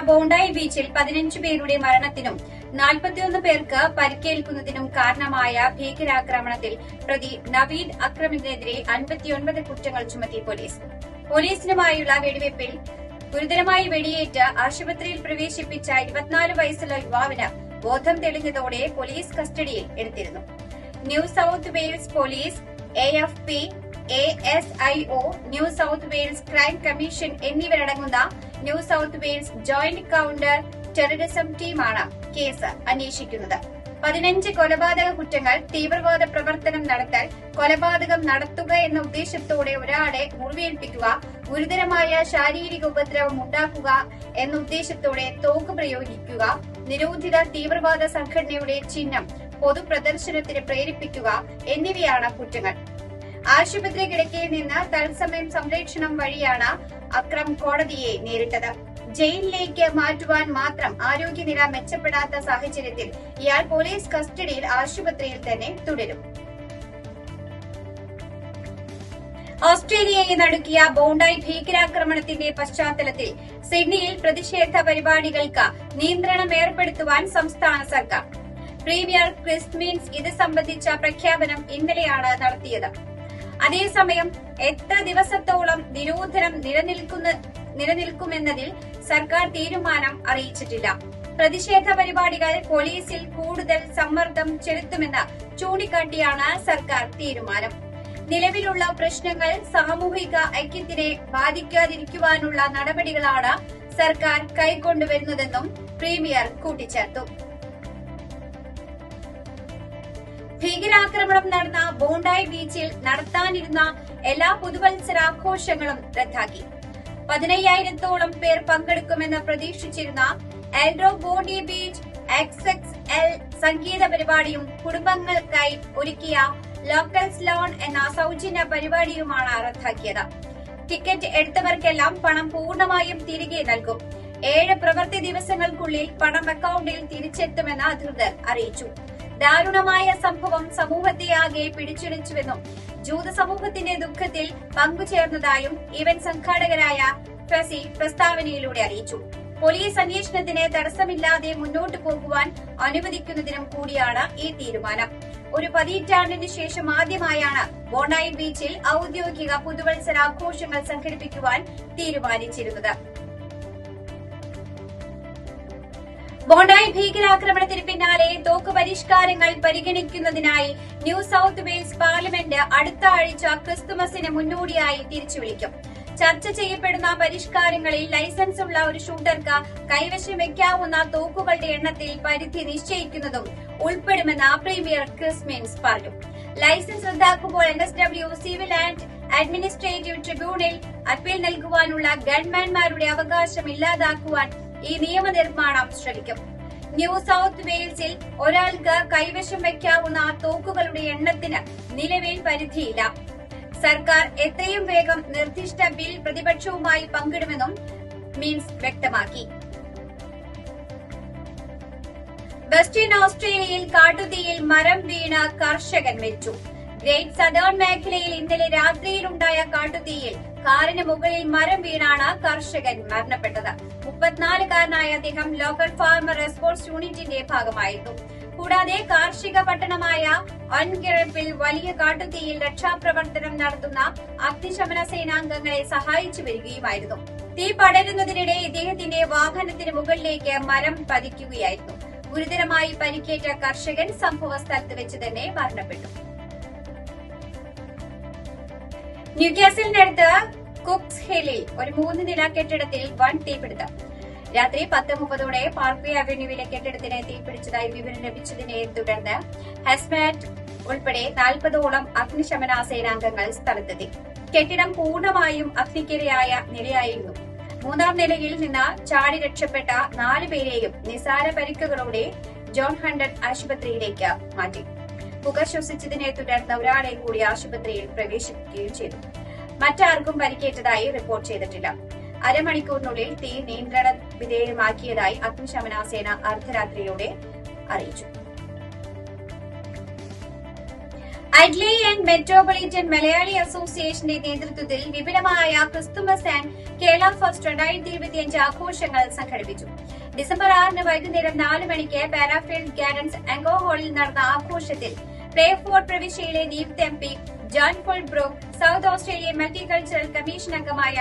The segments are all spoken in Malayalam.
ബോണ്ടായി ബീച്ചിൽ പതിനഞ്ച് പേരുടെ മരണത്തിനും നാൽപ്പത്തിയൊന്ന് പേർക്ക് പരിക്കേൽക്കുന്നതിനും കാരണമായ ഭീകരാക്രമണത്തിൽ പ്രതി നവീൻ അക്രമിനെതിരെ അൻപത്തിയൊൻപത് കുറ്റങ്ങൾ ചുമത്തി പോലീസ്. പോലീസിനുമായുള്ള വെടിവയ്പിൽ ഗുരുതരമായി വെടിയേറ്റ് ആശുപത്രിയിൽ പ്രവേശിപ്പിച്ച ഇരുപത്തിനാല് വയസ്സുള്ള യുവാവിന് ബോധം തെളിഞ്ഞതോടെ പോലീസ് കസ്റ്റഡിയിൽ എടുത്തിരുന്നു. New South Wales police A F P A S I O New South Wales crime commission എന്നിവരടങ്ങുന്ന New South Wales joint counter terrorism ടീമാണ് കേസ് അന്വേഷിക്കുന്നത്. പതിനഞ്ച് കൊലപാതക കുറ്റങ്ങൾ തീവ്രവാദ പ്രവർത്തനം നടത്തൽ കൊലപാതകം നടത്തുക എന്ന ഉദ്ദേശത്തോടെ ഒരാളെ മുറിവേൽപ്പിക്കുക ഗുരുതരമായ ശാരീരിക ഉപദ്രവം ഉണ്ടാക്കുക എന്ന ഉദ്ദേശത്തോടെ തോക്ക് പ്രയോഗിക്കുക നിരോധിത തീവ്രവാദ സംഘടനയുടെ ചിഹ്നം പൊതുപ്രദർശനത്തിന് പ്രേരിപ്പിക്കുക എന്നിവയാണ് കുറ്റങ്ങൾ. ആശുപത്രി കിടക്കയിൽ നിന്ന് തത്സമയം സംരക്ഷണം വഴിയാണ് അക്രം കോടതിയെ നേരിട്ടത്. ജയിലിലേക്ക് മാറ്റുവാൻ മാത്രം ആരോഗ്യനില മെച്ചപ്പെടാത്ത സാഹചര്യത്തിൽ ഇയാൾ പോലീസ് കസ്റ്റഡിയിൽ ആശുപത്രിയിൽ തന്നെ തുടരും. ഓസ്ട്രേലിയയെ നടുക്കിയ ബോണ്ടായി ഭീകരാക്രമണത്തിന്റെ പശ്ചാത്തലത്തിൽ സിഡ്നിയിൽ പ്രതിഷേധ പരിപാടികൾക്ക് നിയന്ത്രണം ഏർപ്പെടുത്തുവാൻ സംസ്ഥാന സർക്കാർ. പ്രീമിയർ ക്രിസ് മീൻസ് ഇത് സംബന്ധിച്ച പ്രഖ്യാപനം ഇന്നലെയാണ് നടത്തിയത്. അതേസമയം എത്ര ദിവസത്തോളം നിരോധനം നിലനിൽക്കുന്ന നിലനിൽക്കുമെന്നതിൽ സർക്കാർ തീരുമാനം അറിയിച്ചിട്ടില്ല. പ്രതിഷേധ പരിപാടികൾ പോലീസിൽ കൂടുതൽ സമ്മർദ്ദം ചെലുത്തുമെന്ന് ചൂണ്ടിക്കാട്ടിയാണ് സർക്കാർ തീരുമാനം. നിലവിലുള്ള പ്രശ്നങ്ങൾ സാമൂഹിക ഐക്യത്തിനെ ബാധിക്കാതിരിക്കുവാനുള്ള നടപടികളാണ് സർക്കാർ കൈക്കൊണ്ടുവരുന്നതെന്നും പ്രീമിയർ കൂട്ടിച്ചേർത്തു. ഭീകരാക്രമണം നടന്ന ബോണ്ടായി ബീച്ചിൽ നടത്താനിരുന്ന എല്ലാ പുതുവത്സരാഘോഷങ്ങളും റദ്ദാക്കി. പതിനയ്യായിരത്തോളം പേർ പങ്കെടുക്കുമെന്ന് പ്രതീക്ഷിച്ചിരുന്ന Eldho Bondi beach X X L സംഗീത പരിപാടിയും കുടുംബങ്ങൾക്കായി ഒരുക്കിയ ലോക്കൽസ് ലോൺ എന്ന സൗജന്യ പരിപാടിയുമാണ് റദ്ദാക്കിയത്. ടിക്കറ്റ് എടുത്തവർക്കെല്ലാം പണം പൂർണമായും തിരികെ നൽകും. ഏഴ് പ്രവൃത്തി ദിവസങ്ങൾക്കുള്ളിൽ പണം അക്കൌണ്ടിൽ തിരിച്ചെത്തുമെന്ന് അധികൃതർ അറിയിച്ചു. ദാരുണമായ സംഭവം സമൂഹത്തെ ആകെ പിടിച്ചുലച്ചുവെന്നും ജൂത സമൂഹത്തിന്റെ ദുഃഖത്തിൽ പങ്കുചേർന്നതായും ഇവന്റ് സംഘാടകരായ ഫെസി പ്രസ്താവനയിലൂടെ അറിയിച്ചു. പോലീസ് അന്വേഷണത്തിന് തടസ്സമില്ലാതെ മുന്നോട്ടു പോകുവാൻ അനുവദിക്കുന്നതിനും കൂടിയാണ് ഈ തീരുമാനം. ഒരു പതിറ്റാണ്ടിന് ശേഷം ആദ്യമായാണ് ബോണ്ടായി ബീച്ചിൽ ഔദ്യോഗിക പുതുവത്സരാഘോഷങ്ങൾ സംഘടിപ്പിക്കുവാൻ തീരുമാനിച്ചിരുന്നത്. ബോണ്ടായി ഭീകരാക്രമണത്തിന് പിന്നാലെ തോക്ക് പരിഷ്കാരങ്ങൾ പരിഗണിക്കുന്നതിനായി ന്യൂ സൌത്ത് വെയിൽസ് പാർലമെന്റ് അടുത്ത ആഴ്ച ക്രിസ്തുമസിന് മുന്നോടിയായി തിരിച്ചുവിളിക്കും ചർച്ച ചെയ്യപ്പെടുന്ന പരിഷ്കാരങ്ങളിൽ ലൈസൻസ് ഉള്ള ഒരു ഷൂട്ടർക്ക് കൈവശം വെക്കാവുന്ന തോക്കുകളുടെ എണ്ണത്തിൽ പരിധി നിശ്ചയിക്കുന്നതും ഉൾപ്പെടുമെന്ന് പ്രീമിയർ ക്രിസ് മീൻസ് പറഞ്ഞു. Licence റദ്ദാക്കുമ്പോൾ N S W civil and administrative tribunal appeal നൽകുവാനുള്ള ഗൺമാൻമാരുടെ അവകാശം ഇല്ലാതാക്കുവാൻ ഈ നിയമനിർമ്മാണം ശ്രമിക്കും. ന്യൂ സൌത്ത് വെയിൽസിൽ ഒരാൾക്ക് കൈവശം വയ്ക്കാവുന്ന തോക്കുകളുടെ എണ്ണത്തിന് നിലവിൽ പരിധിയില്ല. സർക്കാർ എത്രയും വേഗം നിർദ്ദിഷ്ട ബിൽ പ്രതിപക്ഷവുമായി പങ്കിടുമെന്നും മീൻസ് വ്യക്തമാക്കി. വെസ്റ്റേൺ ഓസ്ട്രേലിയയിൽ കാട്ടുതീയിൽ മരം വീണ കർഷകൻ മരിച്ചു. ഗ്രേറ്റ് സദേൺ മേഖലയിൽ ഇന്നലെ രാത്രിയിലുണ്ടായ കാട്ടുതീയിൽ കാറിന് മുകളിൽ മരം വീണാണ് കർഷകൻ മരണപ്പെട്ടത്. മുപ്പത്തിനാലുകാരനായ അദ്ദേഹം ലോക്കൽ ഫാർമർ റെസ്പോൺസ് യൂണിറ്റിന്റെ ഭാഗമായിരുന്നു. കൂടാതെ കാർഷിക പട്ടണമായ അൻകിഴപ്പിൽ വലിയ കാട്ടുതീയിൽ രക്ഷാപ്രവർത്തനം നടത്തുന്ന അഗ്നിശമന സേനാംഗങ്ങളെ സഹായിച്ചു വരികയുമായിരുന്നു. തീ പടരുന്നതിനിടെ ഇദ്ദേഹത്തിന്റെ വാഹനത്തിന് മുകളിലേക്ക് മരം പതിക്കുകയായിരുന്നു. ഗുരുതരമായി പരിക്കേറ്റ കർഷകൻ സംഭവ സ്ഥലത്ത് വെച്ച് തന്നെ മരണപ്പെട്ടു. ന്യൂകാസിലിനടുത്ത് കുക്സ് ഹില്ലിൽ ഒരു മൂന്ന് നില കെട്ടിടത്തിൽ വൻ തീപിടുത്തം. രാത്രി പത്ത് മുപ്പതോടെ പാർക്വേ അവന്യൂവിലെ കെട്ടിടത്തിന് തീപിടിച്ചതായി വിവരം ലഭിച്ചതിനെ തുടർന്ന് ഹെസ്മാറ്റ് ഉൾപ്പെടെ നാൽപ്പതോളം അഗ്നിശമന സേനാംഗങ്ങൾ സ്ഥലത്തെത്തി. കെട്ടിടം പൂർണമായും അഗ്നിക്കിരയായ നിലയായിരുന്നു. മൂന്നാം നിലയിൽ നിന്ന് ചാടി രക്ഷപ്പെട്ട നാല് പേരെയും നിസാര പരിക്കുകളോടെ ജോൺ ഹണ്ടൻ ആശുപത്രിയിലേക്ക് മാറ്റി. പുക ശ്വസിച്ചതിനെ തുടർന്ന് ഒരാളെ കൂടി ആശുപത്രിയിൽ പ്രവേശിപ്പിക്കുകയും ചെയ്തു. മറ്റാർക്കും പരിക്കേറ്റതായി റിപ്പോർട്ട് ചെയ്തിട്ടില്ല. അരമണിക്കൂറിനുള്ളിൽ തീ നിയന്ത്രണ വിധേയമാക്കിയതായി അഗ്നിശമന സേന അർദ്ധരാത്രിയോടെ അറിയിച്ചു. അഡ്ലി ആൻഡ് മെട്രോപൊളിറ്റൻ മലയാളി അസോസിയേഷന്റെ നേതൃത്വത്തിൽ വിപുലമായ ക്രിസ്തുമസ് ആൻഡ് കേരള ഫസ്റ്റ് രണ്ടായിരത്തി ഇരുപത്തിയഞ്ച് ആഘോഷങ്ങൾ സംഘടിപ്പിച്ചു. ഡിസംബർ ആറിന് വൈകുന്നേരം നാല് മണിക്ക് പാരാഫീൽഡ് ഗാർഡൻസ് അങ്കോ ഹാളിൽ നടന്ന ആഘോഷത്തിൽ പ്ലേഫോർഡ് പ്രവിശ്യയിലെ നിയുക്ത M P John Paul south south Australian multicultural commission അംഗമായ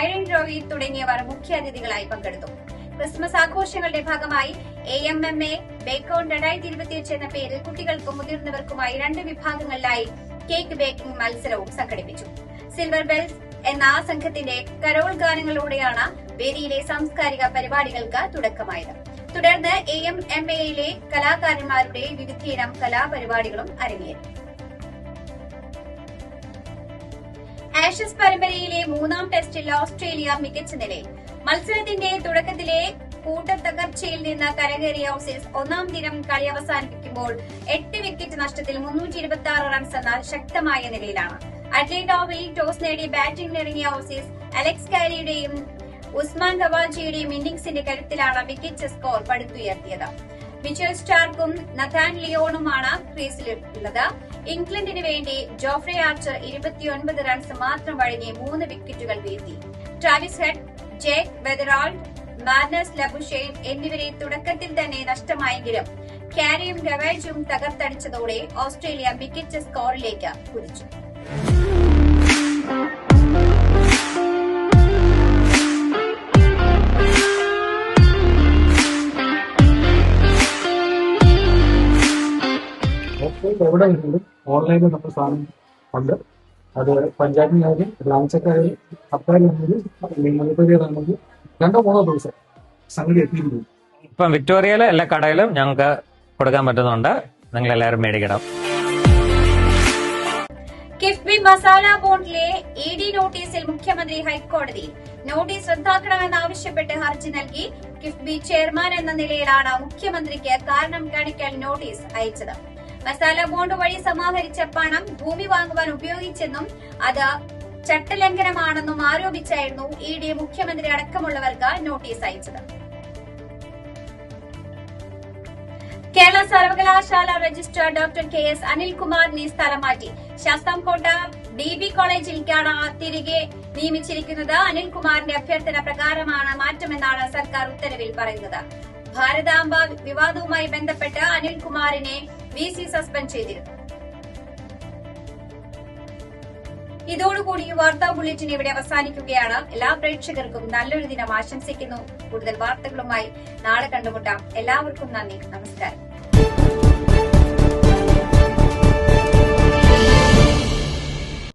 ഐറൻ റോവി തുടങ്ങിയവർ മുഖ്യാതിഥികളായി പങ്കെടുത്തു. ക്രിസ്മസ് ആഘോഷങ്ങളുടെ ഭാഗമായി എ എം എം എ ബേക്കോൺ രണ്ടായിരത്തി ഇരുപത്തിയഞ്ച് എന്ന പേരിൽ കുട്ടികൾക്കും മുതിർന്നവർക്കുമായി രണ്ട് വിഭാഗങ്ങളിലായി കേക്ക് ബേക്കിംഗ് മത്സരവും സംഘടിപ്പിച്ചു. സിൽവർ ബെൽസ് എന്ന ആ സംഘത്തിന്റെ കരോൾ ഗാനങ്ങളിലൂടെയാണ് വേദിയിലെ സാംസ്കാരിക പരിപാടികൾക്ക് തുടക്കമായത്. തുടർന്ന് എ എം എം എയിലെ കലാകാരന്മാരുടെ വിവിധയിനം കലാപരിപാടികളും അരങ്ങേറി. ആഷസ് പരമ്പരയിലെ മൂന്നാം ടെസ്റ്റിൽ ഓസ്ട്രേലിയ മികച്ച നിലയിൽ. മത്സരത്തിന്റെ തുടക്കത്തിലെ കൂട്ടത്തകർച്ചയിൽ നിന്ന് കരകയറിയ ഓസീസ് ഒന്നാം ദിനം കളി അവസാനിപ്പിക്കുമ്പോൾ എട്ട് വിക്കറ്റ് നഷ്ടത്തിൽ മുന്നൂറ്റി ഇരുപത്തി ആറ് റൺസ് എന്ന ശക്തമായ നിലയിലാണ്. അഡ്ലേ ടോസ് നേടി ബാറ്റിംഗിനിറങ്ങിയ ഓസീസ് അലക്സ് കാരിയുടെയും ഉസ്മാൻ ഗവാജിയുടെയും ഇന്നിംഗ്സിന്റെ കരുത്തിലാണ് മികച്ച സ്കോർ പടുത്തുയർത്തിയത്. മിച്ചൽ സ്റ്റാർക്കും നഥാൻ ലിയോണുമാണ് ക്രീസിലുള്ളത് ഇംഗ്ലണ്ടിന് വേണ്ടി ജോഫ്രെ ആർച്ചർ ഇരുപത്തിയൊൻപത് റൺസ് മാത്രം വഴങ്ങി മൂന്ന് വിക്കറ്റുകൾ വീഴ്ത്തി. Travis Head Jake Weatherald Marnus Labuschagne എന്നിവരെ തുടക്കത്തിൽ തന്നെ നഷ്ടമായെങ്കിലും ക്യാരിയും ഗവേജും തകർത്തടിച്ചതോടെ ഓസ്ട്രേലിയ മികച്ച സ്കോറിലേക്ക് കുതിച്ചു. ഓഫ്ലൈൻ എവിടെ വരുന്നുണ്ട് ഓൺലൈനിൽ നമ്മൾ സാധനം ഉണ്ട്. അത് പഞ്ചായത്തിനായാലും ബ്രാഞ്ചൊക്കെ അപ്പാരിലാണെങ്കിലും മണിപ്പൂരിയാണെങ്കിലും രണ്ടോ മൂന്നോ ദിവസം സംഗതി എത്തിയിരുന്നു ഇപ്പം വിക്ടോറിയയിലെ എല്ലാ കടയിലും ഞങ്ങൾക്ക് കൊടുക്കാൻ പറ്റുന്നുണ്ട്. നിങ്ങൾ എല്ലാവരും മേടിക്കണം. കിഫ്ബി മസാല ബോണ്ടിലെ ഇ ഡി നോട്ടീസിൽ മുഖ്യമന്ത്രി ഹൈക്കോടതി നോട്ടീസ് റദ്ദാക്കണമെന്നാവശ്യപ്പെട്ട് ഹർജി നൽകി. കിഫ്ബി ചെയർമാൻ എന്ന നിലയിലാണ് മുഖ്യമന്ത്രിക്ക് കാരണം കാണിക്കാൻ നോട്ടീസ് അയച്ചത്. മസാല ബോണ്ട് വഴി സമാഹരിച്ച പണം ഭൂമി വാങ്ങുവാൻ ഉപയോഗിച്ചെന്നും അത് ചട്ടലംഘനമാണെന്നും ആരോപിച്ചായിരുന്നു ഇ ഡി മുഖ്യമന്ത്രി അടക്കമുള്ളവർക്ക് നോട്ടീസ് അയച്ചത്. കേരള സർവകലാശാല രജിസ്ട്രാർ ഡോക്ടർ കെ എസ് അനിൽകുമാറിനെ സ്ഥലം മാറ്റി. ശാസ്താംകോട്ട ഡി ബി കോളേജിലേക്കാണ് തിരികെ നിയമിച്ചിരിക്കുന്നത്. അനിൽകുമാറിന്റെ അഭ്യർത്ഥന പ്രകാരമാണ് മാറ്റമെന്നാണ് സർക്കാർ ഉത്തരവിൽ പറയുന്നത്. ഭാരതാംബ വിവാദവുമായി ബന്ധപ്പെട്ട് അനിൽകുമാറിനെ വി സി സസ്പെൻഡ് ചെയ്തിരുന്നു. ഇതോടുകൂടി ഈ വാർത്താ ബുള്ളറ്റിൻ ഇവിടെ അവസാനിക്കുകയാണ്. എല്ലാ പ്രേക്ഷകർക്കും നല്ലൊരു ദിനം ആശംസിക്കുന്നു. കൂടുതൽ വാർത്തകളുമായി നാളെ കണ്ടുമുട്ടാം. എല്ലാവർക്കും നന്ദി. നമസ്കാരം.